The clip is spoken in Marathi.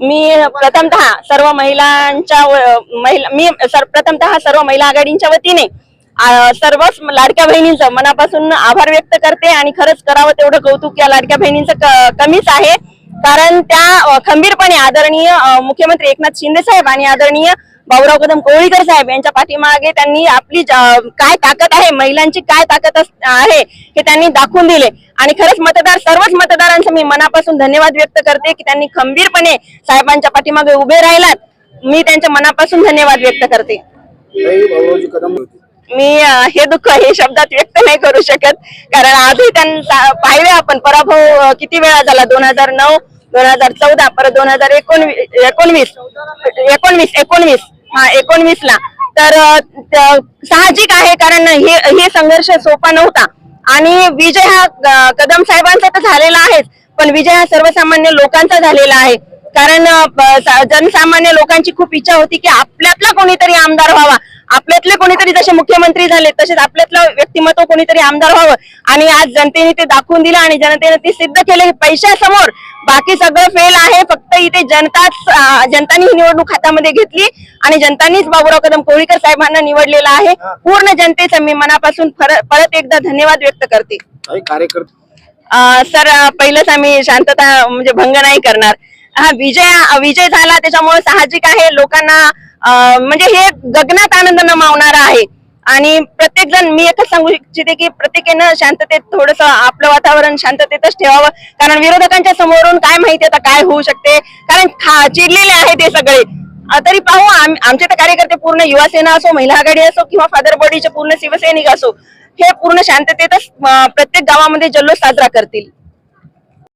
मी प्रथमतः सर्व महिलांच्या महिला मी सर प्रथमतः सर्व महिला आघाडींच्या वतीने सर्वच लाडक्या बहिणींचं मनापासून आभार व्यक्त करते आणि खरंच करावं तेवढं कौतुक या लाडक्या बहिणींचं कमीच आहे. कारण त्या खंबीरपणे आदरणीय मुख्यमंत्री एकनाथ शिंदे साहेब आणि आदरणीय भाऊराव कदम कोळीकर साहेब यांच्या पाठीमागे त्यांनी आपली काय ताकद आहे महिलांची काय ताकद आहे हे त्यांनी दाखवून दिले. आणि खरंच मतदार सर्वच मतदारांचं मी मनापासून धन्यवाद व्यक्त करते की त्यांनी खंबीरपणे साहेबांच्या पाठीमागे उभे राहिलात. मी त्यांच्या मनापासून धन्यवाद व्यक्त करते. मी हे दुःख हे शब्दात व्यक्त नाही करू शकत. कारण आजही त्यांचा पाहिले आपण पराभव किती वेळा झाला? दोन हजार नऊ दोन हजार चौदा परत दोन हजार एकोणवीस एकोणवीस एकोणवीस एकोणवीस हा एकोणवीस ला तर साहजिक आहे कारण हे हे संघर्ष सोपा नव्हता. आणि विजय हा कदम साहेबांचा तर झालेला आहेच पण विजय हा सर्वसामान्य लोकांचा झालेला आहे. कारण जनसामान्य लोकांची खूप इच्छा होती की आपल्यातला कोणीतरी आमदार व्हावा. आपले कोणीतरी जसे मुख्यमंत्री झाले तसेच आपल्यातलं व्यक्तिमत्व कोणीतरी आमदार व्हावं. आणि आज जनतेने ते दाखवून दिलं आणि जनतेने ते सिद्ध केले पैशासमोर बाकी सगळं फेल आहे. फक्त इथे जनताच जनतानी ही निवडणूक हातामध्ये घेतली आणि जनतानीच बाबूराव कदम कोळीकर साहेबांना निवडलेला आहे. पूर्ण जनतेचा मी मनापासून परत एकदा धन्यवाद व्यक्त करते. सर पहिलंच आम्ही शांतता म्हणजे भंग नाही करणार. हा विजय विजय झाला त्याच्यामुळे साहजिक आहे. लोकांना म्हणजे हे गगनात आनंद न मावणारा आहे. आणि प्रत्येक जण मी एकच सांगू इच्छिते की प्रत्येकानं शांततेत थोडस आपलं वातावरण शांततेतच ठेवावं. कारण विरोधकांच्या समोरून काय माहिती आता काय होऊ शकते? कारण खा चिरलेले आहे ते सगळे. तरी पाहू आमचे तर कार्यकर्ते पूर्ण युवा सेना असो महिला आघाडी असो किंवा फादर बॉडीचे पूर्ण शिवसैनिक असो हे पूर्ण शांततेतच प्रत्येक गावामध्ये जल्लोष साजरा करतील.